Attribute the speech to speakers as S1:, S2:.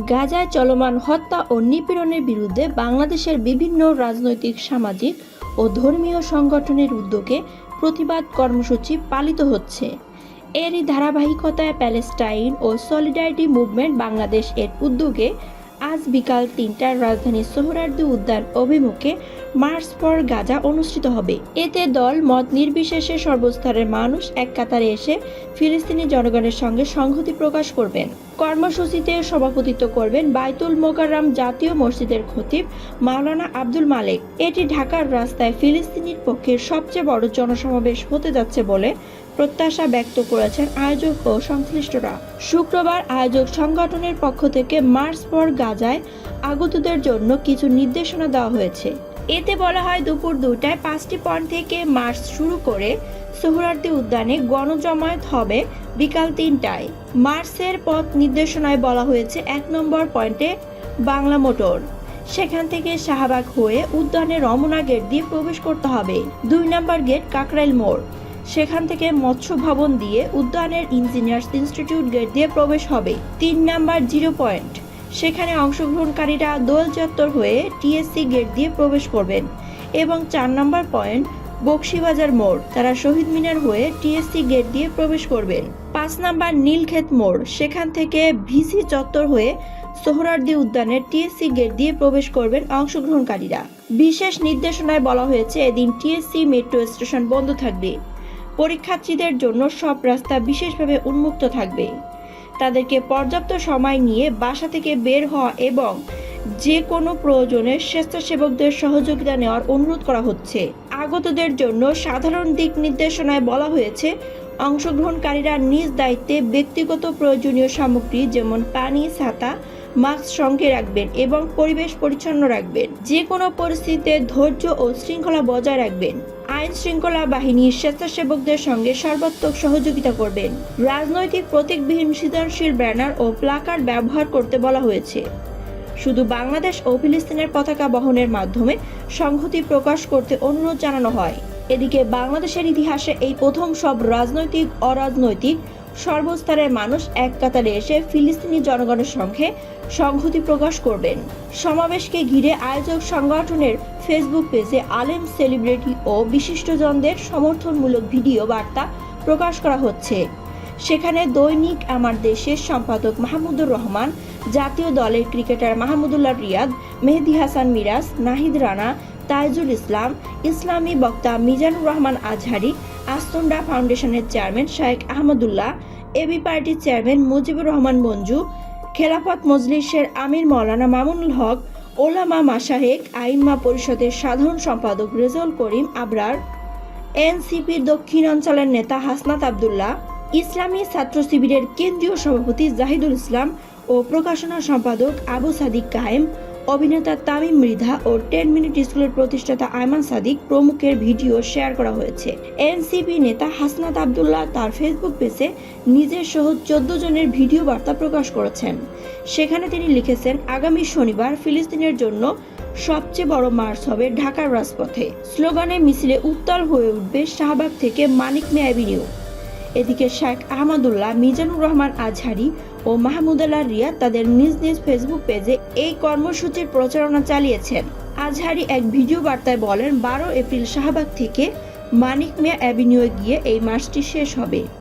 S1: গাজায় চলমান হত্যা ও নিপীড়নের বিরুদ্ধে বাংলাদেশের বিভিন্ন রাজনৈতিক, সামাজিক ও ধর্মীয় সংগঠনের উদ্যোগে প্রতিবাদ কর্মসূচি পালিত হচ্ছে। এরই ধারাবাহিকতায় প্যালেস্টাইন ও সলিডারিটি মুভমেন্ট বাংলাদেশ এর উদ্যোগে আজ বিকাল তিনটার রাজধানী সোহরার্দি উদ্যান অভিমুখে মার্চ ফর গাজা অনুষ্ঠিত হবে। এতে দল মত নির্বিশেষে সর্বস্তরের মানুষ এক কাতারে এসে ফিলিস্তিনি জনগণের সঙ্গে সংহতি প্রকাশ করবেন। কর্মসূচিতে সভাপতিত্ব করবেন বাইতুল মোকাররাম জাতীয় মসজিদের খতিব মাওলানা আব্দুল মালেক। এটি ঢাকার রাস্তায় ফিলিস্তিনির পক্ষে সবচেয়ে বড় জনসমাবেশ হতে যাচ্ছে বলে প্রত্যাশা ব্যক্ত করেছেন আয়োজক ও সংশ্লিষ্টরা। শুক্রবার আয়োজক সংগঠনের পক্ষ থেকে মার্চ পর ফর গাজায় আগতদের জন্য কিছু নির্দেশনা দেওয়া হয়েছে। এতে বলা হয়, দুপুর দুটায় পাঁচটি পয়েন্ট থেকে মার্চ শুরু করে সোহরার্দি উদ্যানে গণজমায়েত হবে বিকাল তিনটায়। মার্চের পথ নির্দেশনায় বলা হয়েছে, এক নম্বর পয়েন্টে বাংলা মোটর। সেখান থেকে শাহবাগ হয়ে উদ্যানে রমনা গেট দিয়ে প্রবেশ করতে হবে। দুই নম্বর গেট কাকরাইল মোড়। সেখান থেকে মৎস্য ভবন দিয়ে উদ্যানের ইঞ্জিনিয়ার্স ইনস্টিটিউট গেট দিয়ে প্রবেশ হবে। তিন নাম্বার জিরো পয়েন্ট। সেখানে অংশগ্রহণকারীরা দোল চত্বর হয়ে টিএসসি গেট দিয়ে প্রবেশ করবেন এবং চার নম্বর পয়েন্ট বক্সিবাজার মোড়। তারা শহীদ মিনার হয়ে টিএসসি গেট দিয়ে প্রবেশ করবেন। পাঁচ নাম্বার নীলক্ষেত মোড়। সেখান থেকে ভিসি চত্বর হয়ে সোহরার্দি উদ্যানের টিএসসি গেট দিয়ে প্রবেশ করবেন অংশগ্রহণকারীরা। বিশেষ নির্দেশনায় বলা হয়েছে, এদিন টিএসসি মেট্রো স্টেশন বন্ধ থাকবে। পরীক্ষার্থীদের জন্য সব রাস্তা বিশেষভাবে উন্মুক্ত থাকবে। তাদেরকে পর্যাপ্ত সময় নিয়ে বাসা থেকে বের হওয়া এবং যে কোনো প্রয়োজনে স্বেচ্ছাসেবকদের সহযোগিতা নেওয়ার অনুরোধ করা হচ্ছে। আগতদের জন্য সাধারণ দিক নির্দেশনায় বলা হয়েছে অংশগ্রহণকারীরা নিজ দায়িত্বে ব্যক্তিগত প্রয়োজনীয় সামগ্রী যেমন পানি, ছাতা, মাস্ক সঙ্গে রাখবেন এবং পরিবেশ পরিচ্ছন্ন রাখবেন। যে কোনো পরিস্থিতিতে ধৈর্য ও শৃঙ্খলা বজায় রাখবেন। আইন শৃঙ্খলা বাহিনীর স্বেচ্ছাসেবকদের সঙ্গে সর্বাত্মক সহযোগিতা করবেন। রাজনৈতিক প্রতীকবিহীন সৃজনশীল ব্যানার ও প্লাকার্ড ব্যবহার করতে বলা হয়েছে। শুধু বাংলাদেশ ও ফিলিস্তিনের পতাকা বহনের মাধ্যমে সংহতি প্রকাশ করতে অনুরোধ জানানো হয়। এদিকে বাংলাদেশের ইতিহাসে এই প্রথম সব রাজনৈতিক, অরাজনৈতিক, সর্বস্তরের মানুষ এক কাতারে এসে ফিলিস্তিনি জনগণের সঙ্গে সংহতি প্রকাশ করবেন। সমাবেশকে ঘিরে আয়োজক সংগঠনের ফেসবুক পেজে আলেম সেলিব্রিটি ও বিশিষ্টজনদের সমর্থনমূলক ভিডিও বার্তা প্রকাশ করা হচ্ছে। সেখানে দৈনিক আমার দেশের সম্পাদক মাহমুদুর রহমান, জাতীয় দলের ক্রিকেটার মাহমুদুল্লাহ রিয়াদ, মেহেদি হাসান মিরাজ, নাহিদ রানা তাইজুল ইসলাম, ইসলামী বক্তা মিজানুর রহমান আজহারি, আস্তন্ডা ফাউন্ডেশনের চেয়ারম্যান শায়েক আহমদুল্লাহ এবি পার্টির চেয়ারম্যান মুজিবুর রহমান মঞ্জু, খেলাফত মজলিসের আমির মৌলানা মামুনুল হক, ওলামা মাসাহেক আইনমা পরিষদের সাধারণ সম্পাদক রেজাউল করিম আবরার, এনসিপির দক্ষিণাঞ্চলের নেতা হাসনাত আবদুল্লাহ, ইসলামী ছাত্র শিবিরের কেন্দ্রীয় সভাপতি জাহিদুল ইসলাম ও প্রকাশনা সম্পাদক আবু সাদিক কায়েম অভিনেতা তামিম মৃধা ও টেন মিনিট স্কুলের প্রতিষ্ঠাতা আয়মান সাদিক প্রমুখের ভিডিও শেয়ার করা হয়েছে। এনসিপি নেতা হাসনাত আবদুল্লাহ তার ফেসবুক পেজে নিজের সহ চোদ্দ জনের ভিডিও বার্তা প্রকাশ করেছেন। সেখানে তিনি লিখেছেন, আগামী শনিবার ফিলিস্তিনের জন্য সবচেয়ে বড় মার্চ হবে ঢাকার রাজপথে। স্লোগানে মিছিলে উত্তাল হয়ে উঠবে শাহবাগ থেকে মানিক মে অ্যাভিনিউ এদিকে শেখ আহমদুল্লাহ, মিজানুর রহমান আজহারি ও মাহমুদুল্লাহ রিয়া তাদের নিজ নিজ ফেসবুক পেজে এই কর্মসূচির প্রচারণা চালিয়েছেন। আজহারি এক ভিডিও বার্তায় বলেন, বারো এপ্রিল শাহবাগ থেকে মানিক মিয়া অ্যাভিনিউয়ে গিয়ে এই মাসটি শেষ হবে।